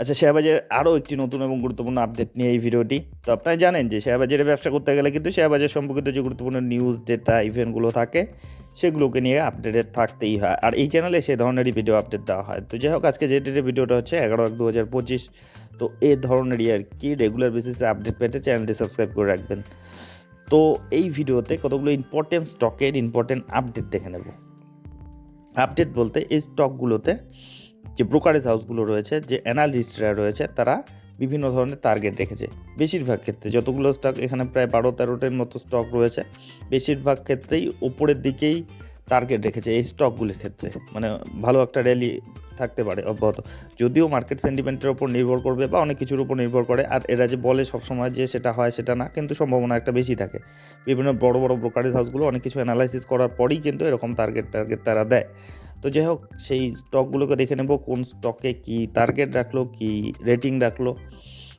আচ্ছা শেয়ারবাজারের আরও একটি নতুন এবং গুরুত্বপূর্ণ আপডেট নিয়ে এই ভিডিওটি। তো আপনারা জানেন যে শেয়ারবাজারে ব্যবসা করতে গেলে কিন্তু শেয়ারবাজার সম্পর্কিত যে গুরুত্বপূর্ণ নিউজ ডেটা ইভেন্টগুলো থাকে, সেগুলোকে নিয়ে আপডেটেড থাকতেই হয়। আর এই চ্যানেলে সে ধরনেরই ভিডিও আপডেট দেওয়া হয়। তো যাই হোক, আজকে যে ডেটের ভিডিওটা হচ্ছে এগারো এক দু হাজার পঁচিশ। তো এই ধরনেরই আর কি রেগুলার বেসিসে আপডেট পেতে চ্যানেলটি সাবস্ক্রাইব করে রাখবেন। তো এই ভিডিওতে কতগুলো ইম্পর্টেন্ট স্টকের ইম্পর্টেন্ট আপডেট দেখে নেব। আপডেট বলতে এই স্টকগুলোতে যে ব্রোকারেজ হাউসগুলো রয়েছে, যে অ্যানালিস্টরা রয়েছে, তারা বিভিন্ন ধরনের টার্গেট রেখেছে। বেশিরভাগ ক্ষেত্রে যতগুলো স্টক এখানে প্রায় বারো তেরোটার মতো স্টক রয়েছে, বেশিরভাগ ক্ষেত্রেই ওপরের দিকেই টার্গেট রেখেছে এই স্টকগুলির ক্ষেত্রে। মানে ভালো একটা র্যালি থাকতে পারে অব্যাহত। যদিও মার্কেট সেন্টিমেন্টের ওপর নির্ভর করবে বা অনেক কিছুর উপর নির্ভর করে, আর এরা যে বলে সবসময় যে সেটা হয় সেটা না, কিন্তু সম্ভাবনা একটা বেশি থাকে। বিভিন্ন বড় বড় ব্রোকারেজ হাউসগুলো অনেক কিছু অ্যানালাইসিস করার পরেই কিন্তু এরকম টার্গেট টার্গেট তারা দেয়। তো যাই হোক, সেই স্টকগুলোকে দেখে নেব, কোন স্টকে কি টার্গেট রাখল, কি রেটিং রাখল।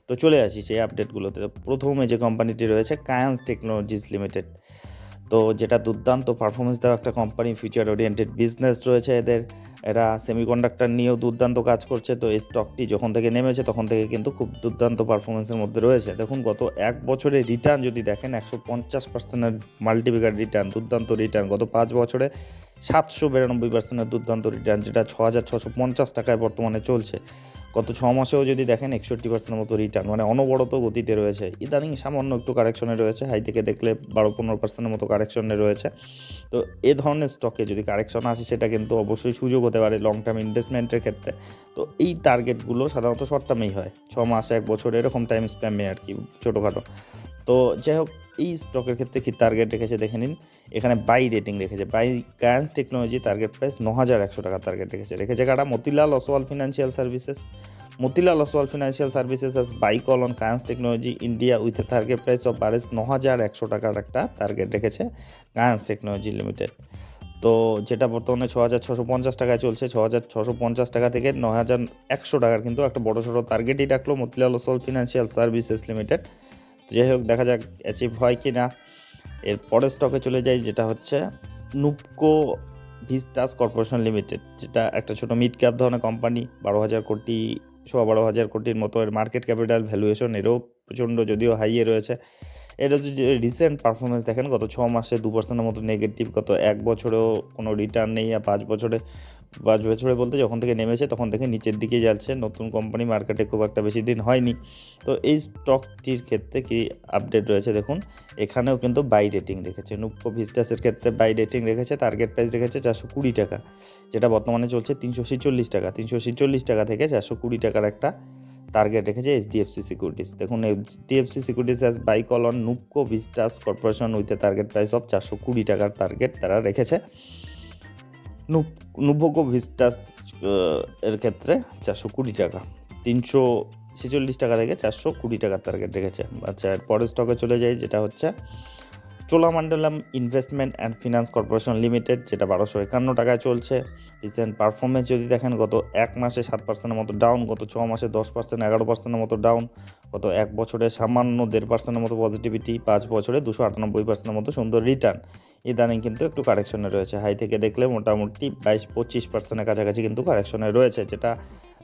তো চলে আসি সেই আপডেটগুলোতে প্রথমে যে কোম্পানিটি রয়েছে কায়ান্স টেকনোলজিস লিমিটেড তো যেটা দুর্দান্ত পারফরমেন্স দেওয়া একটা কোম্পানি ফিউচার ওরিয়েন্টেড বিজনেস রয়েছে এদের। এরা সেমিকন্ডাক্টর নিয়েও দুর্দান্ত কাজ করছে, তো এই স্টকটি যখন থেকে নেমেছে, তখন থেকে কিন্তু খুব দুর্দান্ত পারফরমেন্সের মধ্যে রয়েছে। দেখুন, গত এক বছরে রিটার্ন যদি দেখেন, একশো পঞ্চাশ পার্সেন্টের মাল্টিপিকার রিটার্ন দুর্দান্ত রিটার্ন গত পাঁচ বছরে। সাতশো বিরানব্বই পার্সেন্টের দুর্দান্ত রিটার্ন যেটা ছ হাজার ছশো পঞ্চাশ টাকায় বর্তমানে চলছে। গত ছ মাসেও যদি দেখেন একষট্টি পার্সেন্টের মতো রিটার্ন মানে অনবরত গতিতে রয়েছে। ইদানিং সামান্য একটু কারেকশনে রয়েছে হাই থেকে দেখলে বারো পনেরো পার্সেন্টের মতো কারেকশনে রয়েছে। তো এ ধরনের স্টকে যদি কারেকশন আসে, সেটা কিন্তু অবশ্যই সুযোগ হতে পারে লং টার্ম ইনভেস্টমেন্টের ক্ষেত্রে। তো এই টার্গেটগুলো সাধারণত শর্ট টার্মেই হয়। ছ মাস, এক বছর, এরকম টাইম স্প্যামে আর কি, ছোটোখাটো। তো যাই হোক এই স্টকের ক্ষেত্রে কি টার্গেট রেখেছে দেখে নিন। এখানে বাই রেটিং রেখেছে। Buy Kaynes technology target price ন হাজার একশো টাকা টার্গেট রেখেছে। রেখেছে কারা? Motilal Oswal financial services Motilal Oswal financial services has buy call on Kaynes technology India with a target price of bars ন হাজার একশো টাকার একটা টার্গেট রেখেছে কায়ান্স টেকনোলজি লিমিটেড তো যেটা বর্তমানে ছ হাজার ছশো পঞ্চাশ টাকায় চলছে ছ হাজার ছশো পঞ্চাশ টাকা থেকে ন হাজার একশো টাকার কিন্তু একটা বড় সড়ো টার্গেটই রাখল Motilal Oswal financial services limited তো যাই হোক, দেখা যাক অ্যাচিভ হয় কি না এর পরের স্টকে চলে যাই, যেটা হচ্ছে নুপকো ভিস্টাস কর্পোরেশন লিমিটেড, যেটা একটা ছোটো মিড ক্যাপ ধরনের কোম্পানি বারো হাজার কোটি, সোয়া বারো হাজার কোটির মতো এর মার্কেট ক্যাপিটাল ভ্যালুয়েশন এরও প্রচণ্ড যদিও হাইয়ে রয়েছে। এটা যদি রিসেন্ট পারফরমেন্স দেখেন, গত ছ মাসে দু পার্সেন্টের মতো নেগেটিভ গত এক বছরেও কোনো রিটার্ন নেই আর পাঁচ বছরে পাঁচ বছরে বলতে যখন থেকে নেমেছে তখন থেকে নিচের দিকে যাচ্ছে। নতুন কোম্পানি মার্কেটে খুব একটা বেশি দিন হয়নি। তো এই স্টকটির ক্ষেত্রে কি আপডেট রয়েছে দেখুন? এখানেও কিন্তু বাই রেটিং রেখেছে। নুপকো ভিস্টাসের ক্ষেত্রে বাই রেটিং রেখেছে টার্গেট প্রাইস রেখেছে চারশো কুড়ি টাকা, যেটা বর্তমানে চলছে তিনশো ছেচল্লিশ টাকা। তিনশো ছেচল্লিশ টাকা থেকে চারশো কুড়ি টাকার একটা টার্গেট রেখেছে এইচ এইচডিএফসি সিকিউরিটিস দেখুন H HDFC securities has buy call on Nuvoco Vistas corporation with a target price of চারশো কুড়ি টাকার টার্গেট তারা রেখেছে। নুভোকো ভিস্টাস এর ক্ষেত্রে চারশো কুড়ি টাকা। তিনশো ছেচল্লিশ টাকা থেকে চারশো কুড়ি টাকার টার্গেট রেখেছে। আচ্ছা পরের স্টকে চলে যাই, যেটা হচ্ছে Cholamandalam investment and finance corporation limited, যেটা বারোশো একান্ন টাকায় চলছে। রিসেন্ট পারফরমেন্স যদি দেখেন, গত এক মাসে সাত পার্সেন্টের মতো ডাউন গত ছ মাসে দশ পার্সেন্ট এগারো পার্সেন্টের মতো ডাউন গত এক বছরে সামান্য দেড় পার্সেন্টের মতো পজিটিভিটি পাঁচ বছরে দুশো আটানব্বই পার্সেন্টের মতো সুন্দর রিটার্ন ইদানিং কিন্তু একটু কারেকশনে রয়েছে। হাই থেকে দেখলে মোটামুটি বাইশ পঁচিশ পার্সেন্টের কাছাকাছি কিন্তু কারেকশনে রয়েছে, যেটা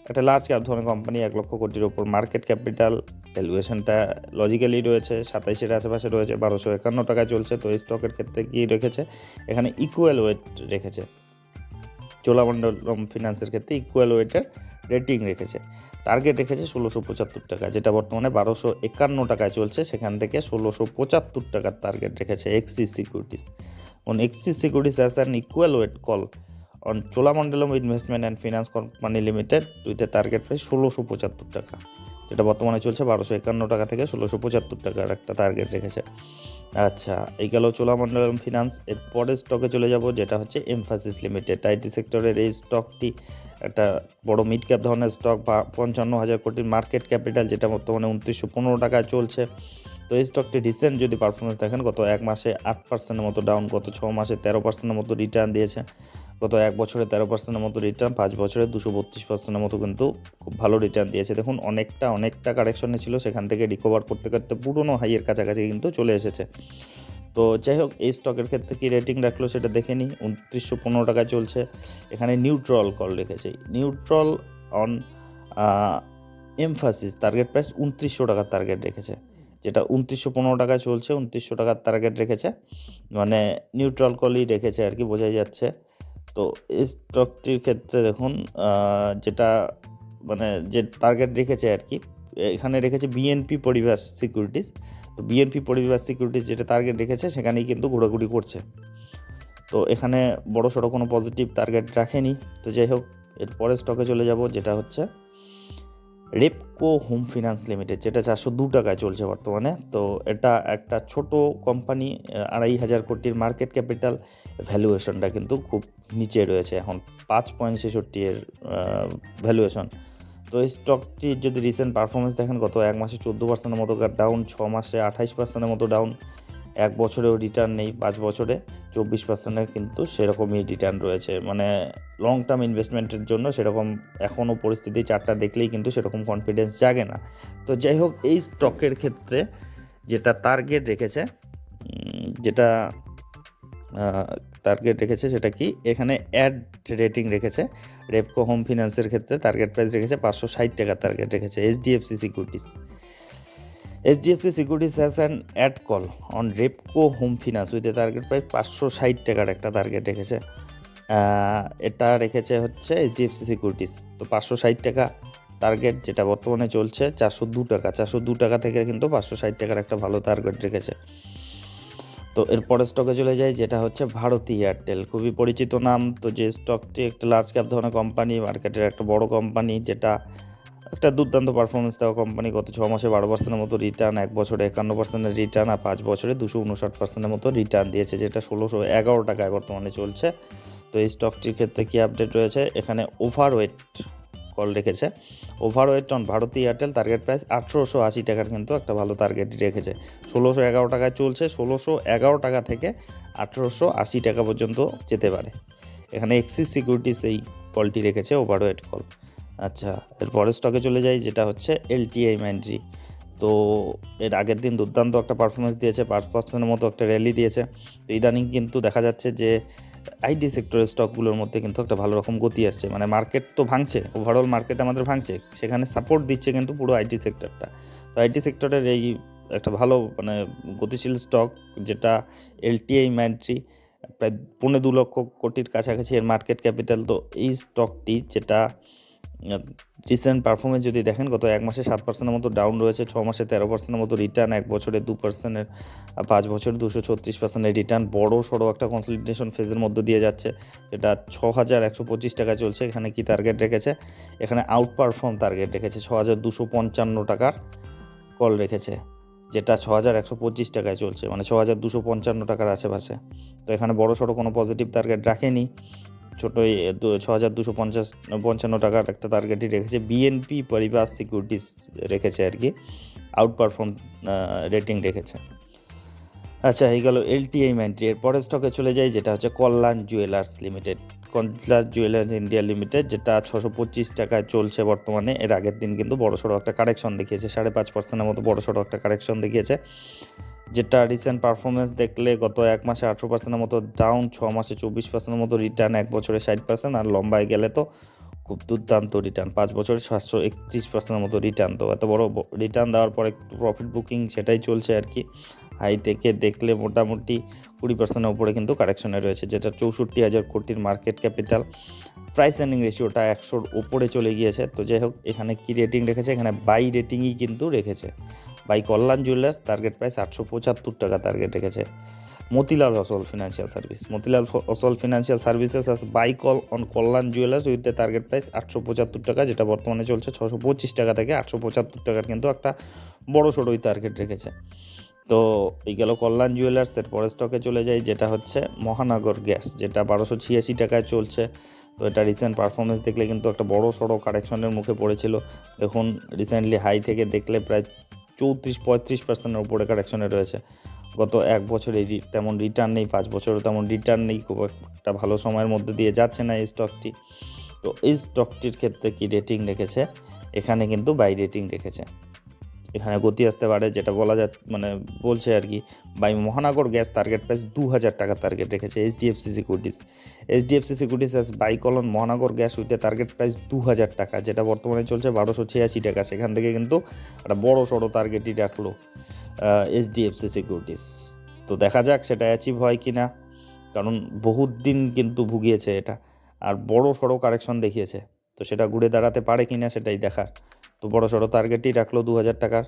একটা লার্জ ক্যাপ ধরনের কোম্পানি এক লক্ষ কোটির ওপর মার্কেট ক্যাপিটাল ভ্যালুয়েশনটা লজিক্যালি রয়েছে, সাতাইশের আশেপাশে রয়েছে, বারোশো একান্ন টাকায় চলছে, তো এই স্টকের ক্ষেত্রে কি রেখেছে? এখানে ইকুয়াল ওয়েট রেখেছে। চোলামণ্ডলম ফিনান্সের ক্ষেত্রে ইকুয়াল ওয়েটের রেটিং রেখেছে। টার্গেট রেখেছে ষোলোশো পঁচাত্তর টাকা, যেটা বর্তমানে বারোশো একান্ন টাকায় চলছে, সেখান থেকে ষোলোশো পঁচাত্তর টাকার টার্গেট রেখেছে Axis securities on Axis securities has an equal weight call on Cholamandalam investment and finance company limited a target price ষোলোশো পঁচাত্তর টাকা। যেটা বর্তমানে চলছে বারোশো একান্ন টাকা থেকে ষোলোশো পঁচাত্তর টাকার একটা টার্গেট রেখেছে। আচ্ছা এই গেল চোলামণ্ডলম ফিনান্স এর পরের স্টকে চলে যাব, যেটা হচ্ছে এমফাসিস লিমিটেড আইটি সেক্টরের এই স্টকটি একটা বড় মিড ক্যাপ ধরনের স্টক বা পঞ্চান্ন হাজার কোটির মার্কেট ক্যাপিটাল যেটা বর্তমানে উনত্রিশশো পনেরো টাকায় চলছে। তো এই স্টকটি রিসেন্ট যদি পারফরমেন্স দেখেন, গত এক মাসে আট পার্সেন্টের মতো ডাউন গত ছ মাসে তেরো পার্সেন্টের মতো রিটার্ন দিয়েছে। গত এক বছরে তেরো পার্সেন্টের মতো রিটার্ন পাঁচ বছরে দুশো বত্রিশ পার্সেন্টের মতো কিন্তু খুব ভালো রিটার্ন দিয়েছে। দেখুন, অনেকটা অনেকটা কারেকশনে ছিল সেখান থেকে রিকভার করতে করতে পুরনো হাইয়ের কাছাকাছি কিন্তু চলে এসেছে। তো যাই হোক, এই স্টকের ক্ষেত্রে কী রেটিং রাখল সেটা দেখে নিই। উনত্রিশশো পনেরো টাকায় চলছে। এখানে নিউট্রল কল রেখেছে। Neutral on Mphasis target price উনত্রিশশো টাকার টার্গেট রেখেছে। যেটা উনত্রিশশো পনেরো টাকায় চলছে, উনত্রিশশো টাকার টার্গেট রেখেছে। মানে নিউট্রাল কলই রেখেছে আর কি, বোঝাই যাচ্ছে। তো এই স্টকটির ক্ষেত্রে দেখুন যেটা মানে যে টার্গেট রেখেছে আর কি, এখানে রেখেছে বিএনপি পরিবেশ সিকিউরিটিস তো বিএনপি পরিবেশ সিকিউরিটিস যেটা টার্গেট রেখেছে, সেখানেই কিন্তু ঘোরাঘুরি করছে। তো এখানে বড় সড়ো কোনো পজিটিভ টার্গেট রাখেনি। তো যাই হোক, এরপরে স্টকে চলে যাব, যেটা হচ্ছে রেপকো হোম ফিনান্স লিমিটেড যেটা চারশো দু টাকায় চলছে বর্তমানে। তো এটা একটা ছোট কোম্পানি আড়াই হাজার কোটির মার্কেট ক্যাপিটাল ভ্যালুয়েশনটা কিন্তু খুব নিচে রয়েছে এখন। পাঁচ পয়েন্ট ছেষট্টি এর ভ্যালুয়েশন তো এই স্টকটির যদি রিসেন্ট পারফরমেন্স দেখেন, গত এক মাসে চোদ্দ পার্সেন্টের মতো ডাউন ছ মাসে আঠাইশ পার্সেন্টের মতো ডাউন এক বছরেও রিটার্ন নেই, পাঁচ বছরে চব্বিশ পার্সেন্টের কিন্তু সেরকমই রিটার্ন রয়েছে। মানে লং টার্ম ইনভেস্টমেন্টের জন্য সেরকম এখনও পরিস্থিতি চারটা দেখলেই কিন্তু সেরকম কনফিডেন্স জাগে না। তো যাই হোক, এই স্টকের ক্ষেত্রে যেটা টার্গেট রেখেছে যেটা টার্গেট রেখেছে সেটা কি? এখানে অ্যাড রেটিং রেখেছে রেপকো হোম ফিনান্সের ক্ষেত্রে টার্গেট প্রাইস রেখেছে পাঁচশো ষাট টাকার টার্গেট রেখেছে HDFC securities HDFC securities has an add call on Repco home finance with a target price পাঁচশো ষাট টাকার একটা টার্গেট রেখেছে। এটা রেখেছে হচ্ছে এইচডিএফসি সিকিউরিটিস তো পাঁচশো ষাট টাকা টার্গেট যেটা বর্তমানে চলছে, চারশো দু টাকা। চারশো দু টাকা থেকে কিন্তু পাঁচশো ষাট টাকার একটা ভালো টার্গেট রেখেছে। তো এর পরের স্টকে চলে যায় যেটা হচ্ছে ভারতী এয়ারটেল খুবই পরিচিত নাম। তো যে স্টকটি একটা লার্জ ক্যাপ ধরনের কোম্পানি মার্কেটের একটা বড় কোম্পানি যেটা একটা দুর্দান্ত পারফরমেন্স দেওয়া কোম্পানি গত ছ মাসে বারো পার্সেন্টের মতো রিটার্ন এক বছরে একান্ন পার্সেন্টের রিটার্ন আর পাঁচ বছরে দুশো উনষাট পার্সেন্টের মতো রিটার্ন দিয়েছে, যেটা ষোলোশো এগারো টাকায় বর্তমানে চলছে। তো এই স্টকটির ক্ষেত্রে কী আপডেট রয়েছে? এখানে ওভারওয়েট কল রেখেছে। Overweight on Bharti Airtel target price আঠেরোশো আশি টাকার কিন্তু একটা ভালো টার্গেট রেখেছে। ষোলোশো এগারো টাকায় চলছে, ষোলোশো এগারো টাকা থেকে আঠেরোশো আশি টাকা পর্যন্ত যেতে পারে। এখানে এক্সিস সিকিউরিটিস এই কলটি রেখেছে ওভারওয়েট কল আচ্ছা এর পরের স্টকে চলে যাই, যেটা হচ্ছে এলটিআই ম্যান্ড্রি তো এর আগের দিন দুর্দান্ত একটা পারফরমেন্স দিয়েছে, পাঁচ পার্সেন্টের মতো একটা র্যালি দিয়েছে। তো ইদানিং কিন্তু দেখা যাচ্ছে যে আইটি সেক্টরের স্টকগুলোর মধ্যে কিন্তু একটা ভালো রকম গতি আসছে। মানে মার্কেট তো ভাঙছে ওভারঅল মার্কেট আমাদের ভাঙছে, সেখানে সাপোর্ট দিচ্ছে কিন্তু পুরো আইটি সেক্টরটা তো আইটি সেক্টরের এই একটা ভালো মানে গতিশীল স্টক যেটা এলটিআই ম্যান্ট্রি প্রায় পৌনে দু লক্ষ কোটির কাছাকাছি এর মার্কেট ক্যাপিটাল তো এই স্টকটি যেটা রিসেন্ট পারফরমেন্স যদি দেখেন, গত এক মাসে সাত পার্সেন্টের মতো ডাউন রয়েছে, ছ মাসে তেরো পার্সেন্টের মতো রিটার্ন এক বছরে দু পার্সেন্টের পাঁচ বছরে দুশো ছত্রিশ পার্সেন্টের রিটার্ন বড় সড়ো একটা কনসলিডেশন ফেজের মধ্যে দিয়ে যাচ্ছে, যেটা ছ হাজার একশো পঁচিশ টাকা চলছে, এখানে কি টার্গেট রেখেছে? এখানে আউট পারফর্ম টার্গেট রেখেছে, ছ হাজার দুশো পঞ্চান্ন টাকার কল রেখেছে, যেটা ছ হাজার একশো পঁচিশ টাকায় চলছে মানে ছ হাজার দুশো পঞ্চান্ন টাকার আশেপাশে। তো এখানে বড় সড়ো কোনো পজিটিভ টার্গেট রাখেনি। ছোটোই ছ হাজার দুশো পঞ্চাশ, পঞ্চান্ন টাকার একটা টার্গেটই রেখেছে। বিএনপি পরিবার সিকিউরিটিস রেখেছে আর কি। আউট পারফর্ম রেটিং রেখেছে। আচ্ছা এই গেল এলটিআই ম্যান্ট্রি এর পরের স্টকে চলে যাই, যেটা হচ্ছে Kalyan jewellers limited Kalyan jewellers India limited যেটা ছশো পঁচিশ টাকায় চলছে বর্তমানে। এর আগের দিন কিন্তু বড় সড়ো একটা কারেকশন দেখিয়েছে, সাড়ে পাঁচ পার্সেন্টের মতো বড় সড়ো একটা কারেকশন দেখিয়েছে। যেটা রিসেন্ট পারফরমেন্স দেখলে গত এক মাসে আঠেরো পার্সেন্টের মতো ডাউন ছ মাসে চব্বিশ পার্সেন্টের মতো রিটার্ন এক বছরে ষাট পার্সেন্ট আর লম্বায় গেলে তো খুব দুর্দান্ত রিটার্ন পাঁচ বছরে সাতশো একত্রিশ পার্সেন্টের মতো রিটার্ন তো এত বড় রিটার্ন দেওয়ার পর একটু প্রফিট বুকিং সেটাই চলছে আর কি। হাই থেকে দেখলে মোটামুটি কুড়ি পার্সেন্টের উপরে কিন্তু কারেকশনে রয়েছে, যেটা চৌষট্টি হাজার কোটির মার্কেট ক্যাপিটাল প্রাইস এর্নিং রেশিওটা একশোর ওপরে চলে গিয়েছে। তো যাই হোক, এখানে কী রেটিং রেখেছে? এখানে বাই রেটিংই কিন্তু রেখেছে। Buy Kalyan Jewellers target price আটশো পঁচাত্তর টাকা টার্গেট রেখেছে। Motilal Oswal financial service Motilal Oswal financial services has buy call on Kalyan jewellers with the target price আটশো পঁচাত্তর টাকা, যেটা বর্তমানে চলছে ছশো পঁচিশ টাকা থেকে আটশো পঁচাত্তর টাকার কিন্তু একটা বড় সড়োই টার্গেট রেখেছে। তো এই গেল কল্যাণ জুয়েলার্সের পরের স্টকে চলে যাই, যেটা হচ্ছে মহানগর গ্যাস, যেটা বারোশো ছিয়াশি টাকায় চলছে। তো এটা রিসেন্ট পারফরমেন্স দেখলে কিন্তু একটা বড় সড়ো কারেকশনের মুখে পড়েছিল। দেখুন রিসেন্টলি হাই থেকে দেখলে প্রায় চৌত্রিশ, পঁয়ত্রিশ পার্সেন্টের উপরে কারেকশনে রয়েছে। গত এক বছরে তেমন রিটার্ন নেই, পাঁচ বছরও তেমন রিটার্ন নেই, খুব একটা ভালো সময়ের মধ্যে দিয়ে যাচ্ছে না এই স্টকটি তো এই স্টকটির ক্ষেত্রে কি রেটিং রেখেছে? এখানে কিন্তু বাই রেটিং রেখেছে। এখানে গতি আসতে পারে, যেটা বলা যা মানে বলছে আর কি বাই মহানগর গ্যাস টার্গেট প্রাইস দু হাজার টাকা টার্গেট রেখেছে HDFC Securities HDFC Securities has buy call on Mahanagar Gas with the target price দু হাজার টাকা, যেটা বর্তমানে চলছে বারোশো ছিয়াশি টাকা। সেখান থেকে কিন্তু একটা বড় সড়ো টার্গেটই রাখল এইচডিএফসি সিকিউরিটিস তো দেখা যাক সেটা অ্যাচিভ হয় কি না, কারণ বহুত দিন কিন্তু ভুগিয়েছে এটা, আর বড় সড়ো কারেকশন দেখিয়েছে। তো সেটা ঘুরে দাঁড়াতে পারে কি না সেটাই দেখার। তো বড় সড়ো টার্গেটই রাখল দু হাজার টাকার।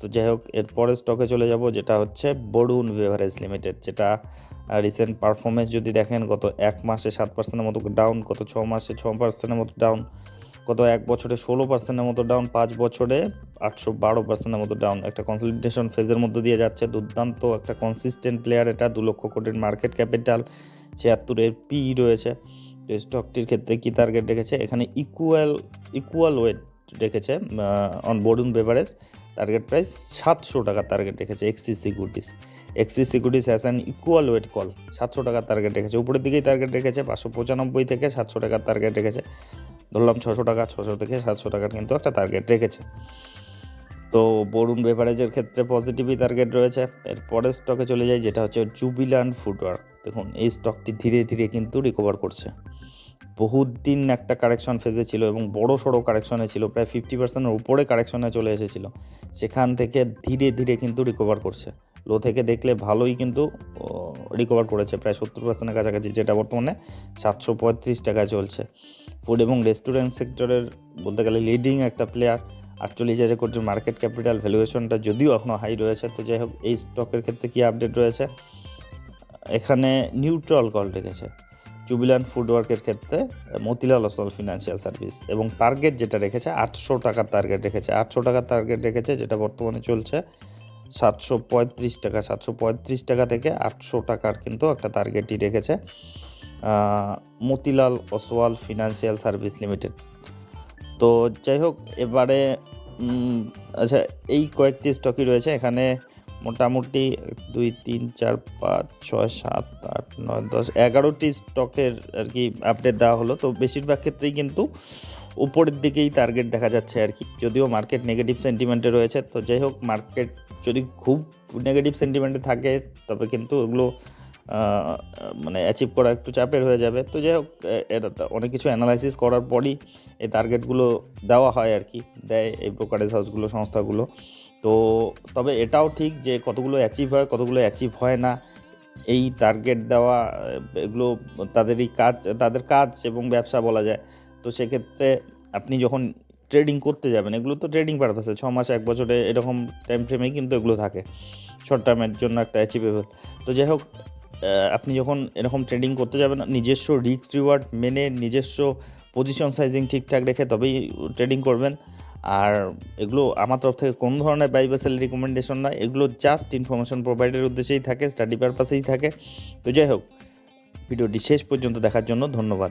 তো যাই হোক এরপরে স্টকে চলে যাব, যেটা হচ্ছে বরুণ বেভারেজ লিমিটেড যেটা রিসেন্ট পারফরমেন্স যদি দেখেন, গত এক মাসে সাত পার্সেন্টের মতো ডাউন গত ছ মাসে ছ পার্সেন্টের মতো ডাউন গত এক বছরে ষোলো পার্সেন্টের মতো ডাউন পাঁচ বছরে আটশো বারো পার্সেন্টের মতো ডাউন একটা কনসলিডেশন ফেজের মধ্যে দিয়ে যাচ্ছে, দুর্দান্ত, একটা কনসিস্টেন্ট প্লেয়ার এটা, দু লক্ষ কোটির মার্কেট ক্যাপিটাল ছিয়াত্তরের পি রয়েছে। তো স্টকটির ক্ষেত্রে কী টার্গেট রেখেছে? এখানে ইকুয়াল ইকুয়াল ওয়েট রেখেছে on Varun beverage target price সাতশো টাকার টার্গেট রেখেছে Axis securities Axis securities has an equal weight call সাতশো টাকার টার্গেট রেখেছে। উপরের দিকেই টার্গেট রেখেছে, পাঁচশো পঁচানব্বই থেকে সাতশো টাকার টার্গেট রেখেছে। ধরলাম ছশো টাকা, ছশো থেকে সাতশো টাকার কিন্তু একটা টার্গেট রেখেছে। তো বরুণ বেভারেজের ক্ষেত্রে পজিটিভই টার্গেট রয়েছে। এর পরের স্টকে চলে যাই, যেটা হচ্ছে জুবিল্যান্ড ফুটওয়ার্ক দেখুন, এই স্টকটি ধীরে ধীরে কিন্তু রিকভার করছে। বহুত দিন একটা কারেকশন ফেজে ছিল এবং বড় সড়ো কারেকশনে ছিল, প্রায় ফিফটি পার্সেন্টের উপরে কারেকশনে চলে এসেছিল। সেখান থেকে ধীরে ধীরে কিন্তু রিকভার করছে। লো থেকে দেখলে ভালোই কিন্তু রিকভার করেছে। প্রায় সত্তর পার্সেন্টের কাছাকাছি, যেটা বর্তমানে সাতশো পঁয়ত্রিশ টাকায় চলছে। ফুড এবং রেস্টুরেন্ট সেক্টরের বলতে গেলে লিডিং একটা প্লেয়ার আটচল্লিশ হাজার কোটির মার্কেট ক্যাপিটাল ভ্যালুয়েশনটা যদিও এখনও হাই রয়েছে, তো যাই হোক, এই স্টকের ক্ষেত্রে কী আপডেট রয়েছে? এখানে নিউট্রাল কল রেখেছে। জুবিলান ফুডওয়ার্কের ক্ষেত্রে মতিলাল অসল ফিনান্সিয়াল সার্ভিস এবং টার্গেট যেটা রেখেছে, আটশো টাকার টার্গেট রেখেছে। আটশো টাকার টার্গেট রেখেছে, যেটা বর্তমানে চলছে সাতশো পঁয়ত্রিশ টাকা। সাতশো পঁয়ত্রিশ টাকা থেকে আটশো টাকার কিন্তু একটা টার্গেটই রেখেছে Motilal Oswal financial service limited তো যাই হোক, এবারে আচ্ছা এই কয়েকটি স্টকই রয়েছে। এখানে মোটামুটি দুই, তিন, চার, পাঁচ, ছয়, সাত, আট, নয়, দশ, এগারোটি স্টকের আর কি আপডেট দেওয়া হলো। তো বেশিরভাগ ক্ষেত্রেই কিন্তু উপরের দিকেই টার্গেট দেখা যাচ্ছে আর কি। যদিও মার্কেট নেগেটিভ সেন্টিমেন্টে রয়েছে, তো যাই হোক মার্কেট যদি খুব নেগেটিভ সেন্টিমেন্টে থাকে, তবে কিন্তু ওগুলো মানে অ্যাচিভ করা একটু চাপের হয়ে যাবে। তো যাই হোক এটা অনেক কিছু অ্যানালাইসিস করার পরই এই টার্গেটগুলো দেওয়া হয় আর কি, দেয় এই ব্রোকারেজ হাউসগুলো সংস্থাগুলো। তো তবে এটাও ঠিক যে কতগুলো অ্যাচিভ হয়, কতগুলো অ্যাচিভ হয় না। এই টার্গেট দেওয়া, এগুলো তাদেরই কাজ, তাদের কাজ এবং ব্যবসা বলা যায়। তো সেক্ষেত্রে আপনি যখন ট্রেডিং করতে যাবেন, এগুলো তো ট্রেডিং পারপাসে ছ মাস, এক বছরে এরকম টাইম ফ্রেমেই কিন্তু এগুলো থাকে। শর্ট টার্মের জন্য একটা অ্যাচিভেবল তো যাই হোক আপনি যখন এরকম ট্রেডিং করতে যাবেন, নিজস্ব রিস্ক রিওয়ার্ড মেনে নিজস্ব পজিশন সাইজিং ঠিকঠাক রেখে তবেই ট্রেডিং করবেন। আর এগুলো আমার তরফ থেকে কোনো ধরনের বাই বা রিকমেন্ডেশন না। এগুলো জাস্ট ইনফরমেশন প্রোভাইডের উদ্দেশ্যেই থাকে স্টাডি পারপাসেই থাকে। তো যাই হোক, ভিডিওটি শেষ পর্যন্ত দেখার জন্য ধন্যবাদ।